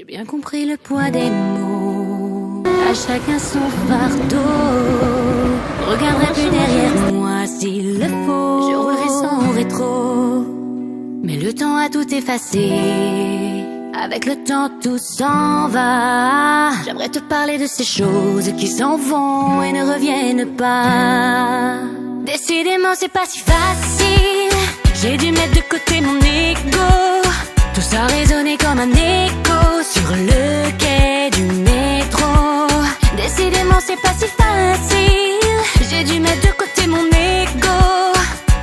J'ai bien compris le poids des mots. À chacun son fardeau. Regarderai plus derrière moi s'il le faut. Je roulerai sans rétro. Mais le temps a tout effacé. Avec le temps tout s'en va. J'aimerais te parler de ces choses qui s'en vont et ne reviennent pas. Décidément c'est pas si facile. J'ai dû mettre de côté mon ego. Tout ça résonnait comme un écho le quai du métro. Décidément c'est pas si facile. J'ai dû mettre de côté mon ego.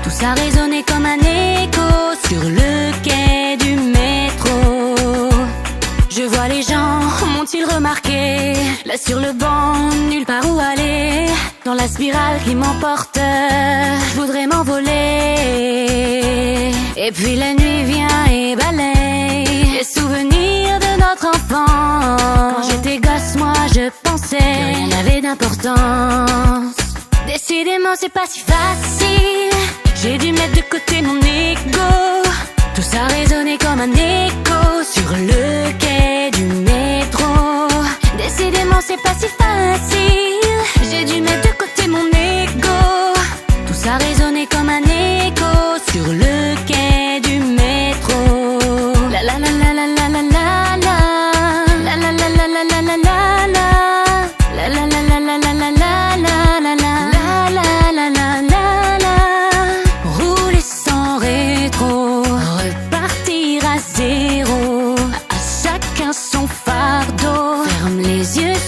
Tout ça résonnait comme un écho sur le quai du métro. Je vois les gens, m'ont-ils remarqué? Là sur le banc, nulle part où aller Dans la spirale qui m'emporte, je voudrais m'envoler Et puis la nuit vient et balaye Les souvenirs Quand j'étais gosse, moi je pensais que rien n'avait d'importance. Décidément c'est pas si facile. J'ai dû mettre de côté mon ego. Tout ça résonnait comme un écho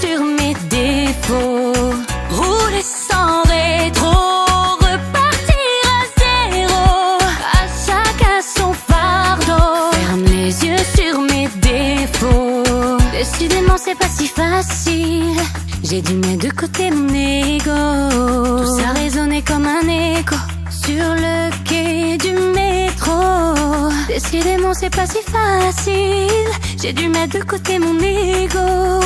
sur mes défauts. Rouler sans rétro. Repartir à zéro. À chacun son fardeau. Ferme les yeux sur mes défauts. Décidément, c'est pas si facile. J'ai dû mettre de côté mon ego. Tout ça résonnait comme un écho sur le quai du métro. Décidément, c'est pas si facile. J'ai dû mettre de côté mon ego.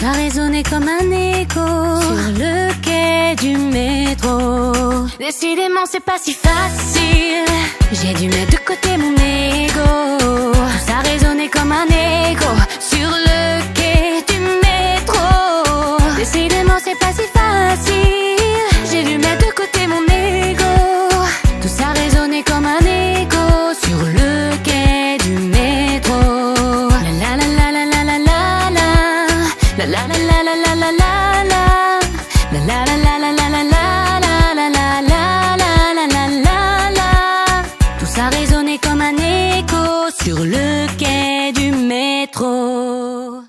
Ça résonnait comme un écho sur le quai du métro. Décidément, c'est pas si facile. J'ai dû mettre de côté mon ego. Tout ça résonnait comme un écho sur le quai du métro.